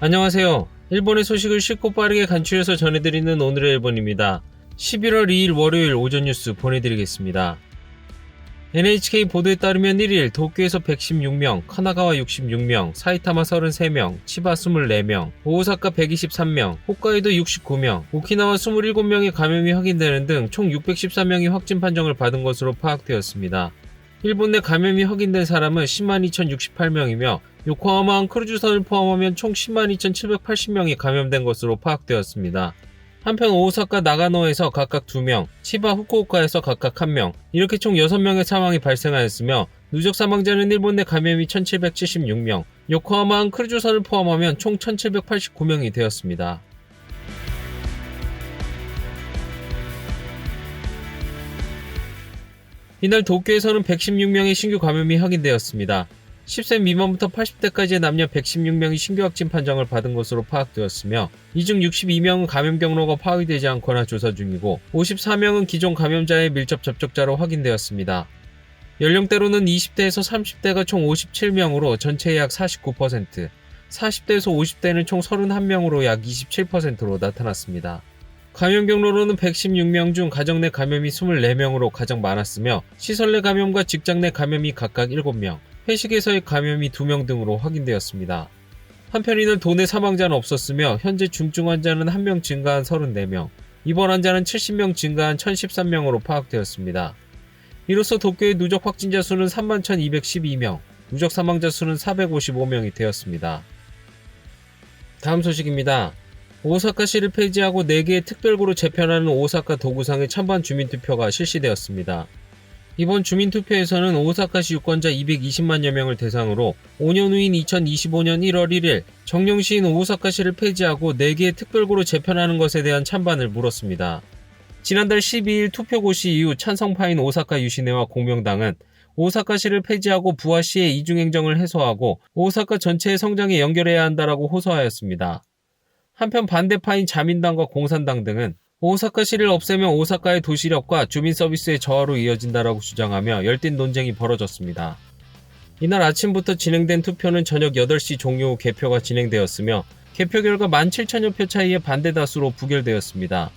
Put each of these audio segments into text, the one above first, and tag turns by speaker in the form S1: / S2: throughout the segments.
S1: 안녕하세요. 일본의 소식을 쉽고 빠르게 간추려서 전해드리는 오늘의 일본입니다. 11월 2일 월요일 오전 뉴스 보내드리겠습니다. NHK 보도에 따르면 1일 도쿄에서 116명, 카나가와 66명, 사이타마 33명, 치바 24명, 오사카 123명, 홋카이도 69명, 오키나와 27명의 감염이 확인되는 등 총 614명이 확진 판정을 받은 것으로 파악되었습니다. 일본 내 감염이 확인된 사람은 102,068명이며 요코하마항 크루즈선을 포함하면 총 102,780명이 감염된 것으로 파악되었습니다. 한편 오사카 나가노에서 각각 2명, 치바 후쿠오카에서 각각 1명, 이렇게 총 6명의 사망이 발생하였으며 누적 사망자는 일본 내 감염이 1776명, 요코하마항 크루즈선을 포함하면 총 1789명이 되었습니다. 이날 도쿄에서는 116명의 신규 감염이 확인되었습니다. 10세 미만부터 80대까지의 남녀 116명이 신규 확진 판정을 받은 것으로 파악되었으며 이 중 62명은 감염 경로가 파악이 되지 않거나 조사 중이고 54명은 기존 감염자의 밀접 접촉자로 확인되었습니다. 연령대로는 20대에서 30대가 총 57명으로 전체의 약 49%, 40대에서 50대는 총 31명으로 약 27%로 나타났습니다. 감염 경로로는 116명 중 가정 내 감염이 24명으로 가장 많았으며 시설 내 감염과 직장 내 감염이 각각 7명, 회식에서의 감염이 2명 등으로 확인되었습니다. 한편 이날 도내 사망자는 없었으며 현재 중증 환자는 1명 증가한 34명, 입원 환자는 70명 증가한 1013명으로 파악되었습니다. 이로써 도쿄의 누적 확진자 수는 31,212명, 누적 사망자 수는 455명이 되었습니다. 다음 소식입니다. 오사카시를 폐지하고 4개의 특별구로 재편하는 오사카 도구상의 찬반 주민투표가 실시되었습니다. 이번 주민투표에서는 오사카시 유권자 220만여 명을 대상으로 5년 후인 2025년 1월 1일 정령시인 오사카시를 폐지하고 4개의 특별구로 재편하는 것에 대한 찬반을 물었습니다. 지난달 12일 투표 고시 이후 찬성파인 오사카 유시네와 공명당은 오사카시를 폐지하고 부하시의 이중행정을 해소하고 오사카 전체의 성장에 연결해야 한다라고 호소하였습니다. 한편 반대파인 자민당과 공산당 등은 오사카시를 없애면 오사카의 도시력과 주민 서비스의 저하로 이어진다라고 주장하며 열띤 논쟁이 벌어졌습니다. 이날 아침부터 진행된 투표는 저녁 8시 종료 후 개표가 진행되었으며 개표 결과 17,000여 표 차이의 반대 다수로 부결되었습니다.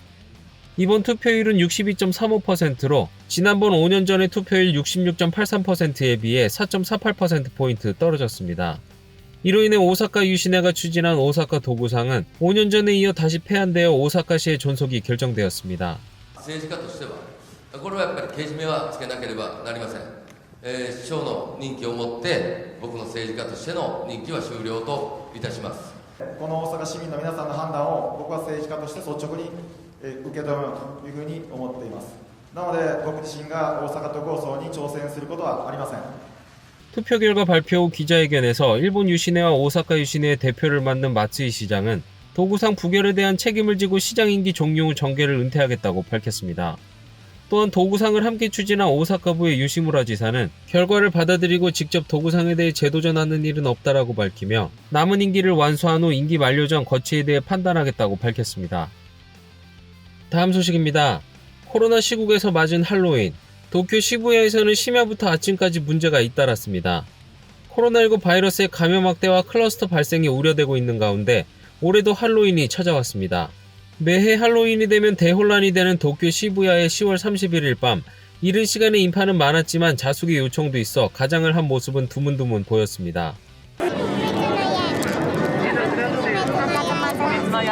S1: 이번 투표율은 62.35%로 지난번 5년 전의 투표율 66.83%에 비해 4.48%포인트 떨어졌습니다. 이로 인해 오사카 유시네가 추진한 오사카 도구상은 5년 전에 이어 다시 폐안되어 오사카시의 존속이 결정되었습니다.
S2: 政治家としてはこれはやっぱりけじめはつけなければなりません、えー市長の任期をもって僕の政治家としての任期は終了といたします
S3: この大阪市民の皆さんの判断を僕は政治家として率直にえー受け止めようというふうに思っていますなので僕自身が大阪都構想に挑戦することはありません
S1: 투표 결과 발표 후 기자회견에서 일본 유시네와 오사카 유시네의 대표를 맡는 마츠이 시장은 도구상 부결에 대한 책임을 지고 시장 임기 종료 후 정계를 은퇴하겠다고 밝혔습니다. 또한 도구상을 함께 추진한 오사카부의 유시무라 지사는 결과를 받아들이고 직접 도구상에 대해 재도전하는 일은 없다라고 밝히며 남은 임기를 완수한 후 임기 만료 전 거치에 대해 판단하겠다고 밝혔습니다. 다음 소식입니다. 코로나 시국에서 맞은 할로윈, 도쿄 시부야에서는 심야부터 아침까지 문제가 잇따랐습니다. 코로나19 바이러스의 감염 확대와 클러스터 발생이 우려되고 있는 가운데 올해도 할로윈이 찾아왔습니다. 매해 할로윈이 되면 대혼란이 되는 도쿄 시부야의 10월 31일 밤 이른 시간에 인파는 많았지만 자숙의 요청도 있어 가장을 한 모습은 드문드문 보였습니다.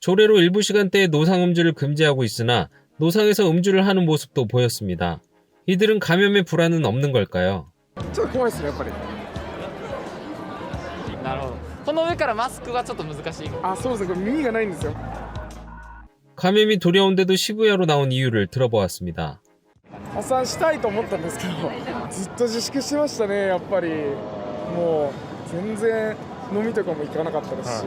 S1: 조례로 일부 시간대에 노상 음주를 금지하고 있으나 노상에서 음주를 하는 모습도 보였습니다. 이들은 감염의 불안은 없는 걸까요?
S4: ちょっと怖いですねやっぱり
S5: なるほどこの上からマスクはちょっと難しい
S4: あそうですねこれ耳がないんですよ
S1: 감염이 두려운데도 시부야로 나온 이유를 들어보았습니다.
S4: 破産したいと思ったんですけどずっと自粛してましたねやっぱりもう全然 飲みとかも行かなかったですし、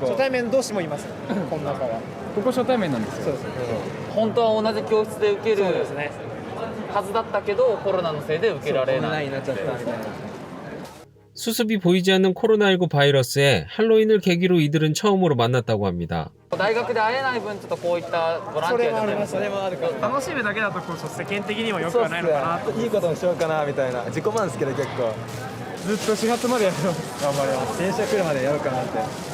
S4: 初対面同士もいますこの中は
S5: ここ初対面なんですよ本当は同じ教室で受けるはずだったけどコロナのせいで受けられない
S6: になっちゃったみたいな
S1: 수습이 보이지 않는 코로나19 바이러스에 할로윈을 계기로 이들은 처음으로 만났다고 합니다.
S5: 大学で会えない分ちょっとこういったボランティアでも
S6: それもあるから
S4: 楽しむだけだとこう世間的にも良く
S6: そうっす
S4: はないのかな
S6: ねいいこともしようかなみたいな自己満ですけど結構
S4: ずっと4月までやるの頑張ります
S6: 電車来るまでやろうかなって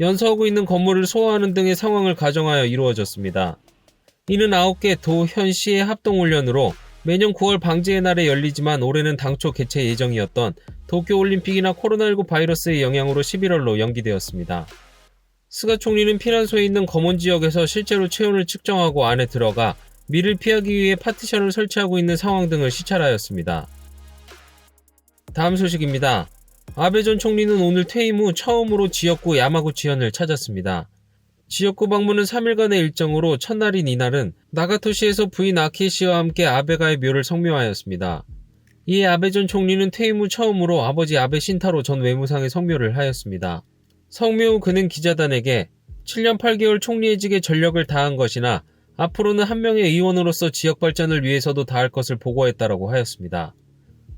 S1: 연서하고 있는 건물을 소화하는 등의 상황을 가정하여 이루어졌습니다. 이는 9개 도, 현, 시의 합동훈련으로 매년 9월 방지의 날에 열리지만 올해는 당초 개최 예정이었던 도쿄올림픽이나 코로나19 바이러스의 영향으로 11월로 연기되었습니다. 스가 총리는 피난소에 있는 검은 지역에서 실제로 체온을 측정하고 안에 들어가 미를 피하기 위해 파티션을 설치하고 있는 상황 등을 시찰하였습니다. 다음 소식입니다. 아베 전 총리는 오늘 퇴임 후 처음으로 지역구 야마구치현을 찾았습니다. 지역구 방문은 3일간의 일정으로 첫날인 이날은 나가토시에서 부인 아키 씨와 함께 아베가의 묘를 성묘하였습니다. 이에 아베 전 총리는 퇴임 후 처음으로 아버지 아베 신타로 전 외무상의 성묘를 하였습니다. 성묘 후 그는 기자단에게 7년 8개월 총리의직에 전력을 다한 것이나 앞으로는 한 명의 의원으로서 지역 발전을 위해서도 다할 것을 보고했다라고 하였습니다.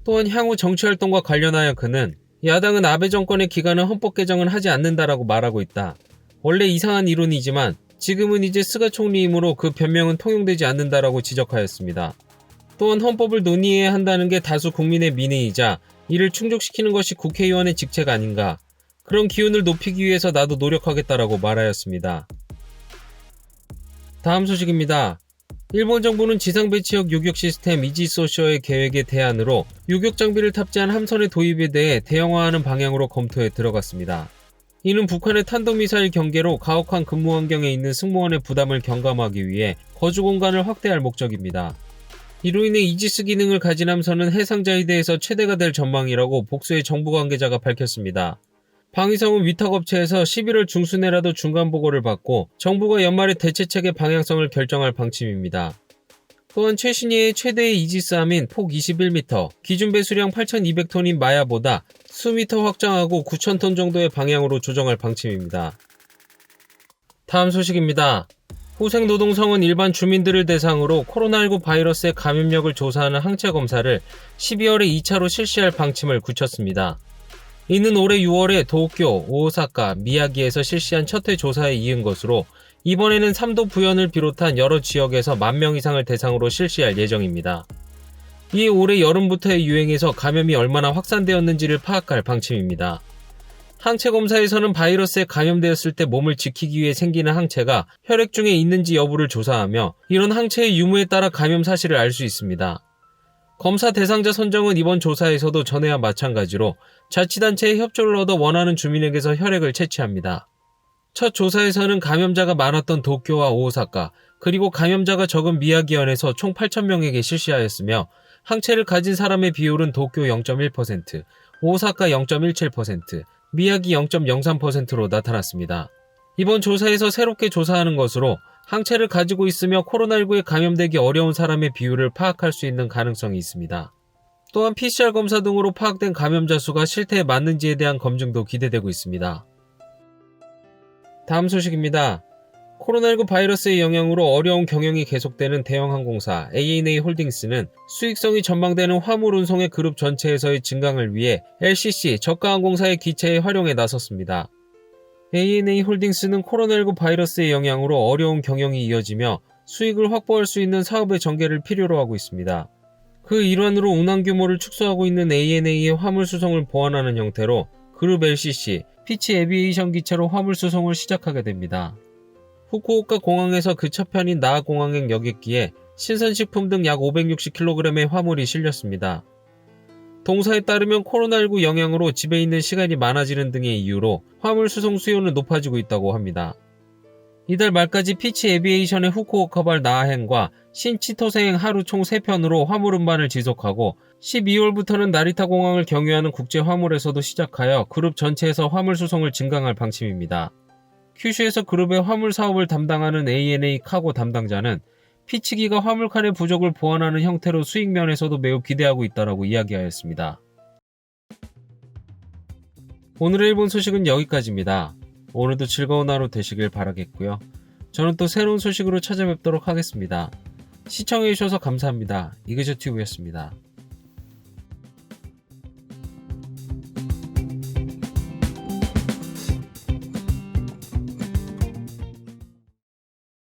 S1: 또한 향후 정치 활동과 관련하여 그는 야당은 아베 정권의 기간은 헌법 개정은 하지 않는다라고 말하고 있다. 원래 이상한 이론이지만 지금은 이제 스가 총리이므로 그 변명은 통용되지 않는다라고 지적하였습니다. 또한 헌법을 논의해야 한다는 게 다수 국민의 민의이자 이를 충족시키는 것이 국회의원의 직책 아닌가. 그런 기운을 높이기 위해서 나도 노력하겠다라고 말하였습니다. 다음 소식입니다. 일본 정부는 지상배 치역 요격 시스템 이지소셔의 계획의 대안으로 요격 장비를 탑재한 함선의 도입에 대해 대형화하는 방향으로 검토에 들어갔습니다. 이는 북한의 탄도미사일 경계로 가혹한 근무 환경에 있는 승무원의 부담을 경감하기 위해 거주 공간을 확대할 목적입니다. 이로 인해 이지스 기능을 가진 함선은 해상자에 대해서 최대가 될 전망이라고 복수의 정부 관계자가 밝혔습니다. 방위성은 위탁업체에서 11월 중순에라도 중간 보고를 받고 정부가 연말에 대체책의 방향성을 결정할 방침입니다. 또한 최신의의 최대의 이지스함인 폭 21m, 기준 배수량 8,200톤인 마야보다 수미터 확장하고 9,000톤 정도의 방향으로 조정할 방침입니다. 다음 소식입니다. 호생노동성은 일반 주민들을 대상으로 코로나19 바이러스의 감염력을 조사하는 항체 검사를 12월에 2차로 실시할 방침을 굳혔습니다. 이는 올해 6월에 도쿄, 오사카, 미야기에서 실시한 첫회 조사에 이은 것으로 이번에는 3도 부현을 비롯한 여러 지역에서 만 명 이상을 대상으로 실시할 예정입니다. 이에 올해 여름부터의 유행에서 감염이 얼마나 확산되었는지를 파악할 방침입니다. 항체 검사에서는 바이러스에 감염되었을 때 몸을 지키기 위해 생기는 항체가 혈액 중에 있는지 여부를 조사하며 이런 항체의 유무에 따라 감염 사실을 알 수 있습니다. 검사 대상자 선정은 이번 조사에서도 전에와 마찬가지로 자치단체의 협조를 얻어 원하는 주민에게서 혈액을 채취합니다. 첫 조사에서는 감염자가 많았던 도쿄와 오사카, 그리고 감염자가 적은 미야기현에서 총 8,000명에게 실시하였으며 항체를 가진 사람의 비율은 도쿄 0.1%, 오사카 0.17%, 미야기 0.03%로 나타났습니다. 이번 조사에서 새롭게 조사하는 것으로 항체를 가지고 있으며 코로나19에 감염되기 어려운 사람의 비율을 파악할 수 있는 가능성이 있습니다. 또한 PCR 검사 등으로 파악된 감염자 수가 실태에 맞는지에 대한 검증도 기대되고 있습니다. 다음 소식입니다. 코로나19 바이러스의 영향으로 어려운 경영이 계속되는 대형 항공사 ANA 홀딩스는 수익성이 전망되는 화물 운송의 그룹 전체에서의 증강을 위해 LCC 저가 항공사의 기체의 활용에 나섰습니다. ANA 홀딩스는 코로나19 바이러스의 영향으로 어려운 경영이 이어지며 수익을 확보할 수 있는 사업의 전개를 필요로 하고 있습니다. 그 일환으로 운항 규모를 축소하고 있는 ANA의 화물 수송을 보완하는 형태로 그룹 LCC, 피치 에비에이션 기체로 화물 수송을 시작하게 됩니다. 후쿠오카 공항에서 그첫 편인 나하 공항행 여객기에 신선식품 등 약 560kg의 화물이 실렸습니다. 동사에 따르면 코로나19 영향으로 집에 있는 시간이 많아지는 등의 이유로 화물 수송 수요는 높아지고 있다고 합니다. 이달 말까지 피치 에비에이션의 후쿠오카발 나하행과 신치토세행 하루 총 3편으로 화물 운반을 지속하고 12월부터는 나리타 공항을 경유하는 국제 화물에서도 시작하여 그룹 전체에서 화물 수송을 증강할 방침입니다. 큐슈에서 그룹의 화물 사업을 담당하는 ANA 카고 담당자는 피치기가 화물칸의 부족을 보완하는 형태로 수익 면에서도 매우 기대하고 있다라고 이야기하였습니다. 오늘의 일본 소식은 여기까지입니다. 오늘도 즐거운 하루 되시길 바라겠고요. 저는 또 새로운 소식으로 찾아뵙도록 하겠습니다. 시청해주셔서 감사합니다. 이그저튜브였습니다.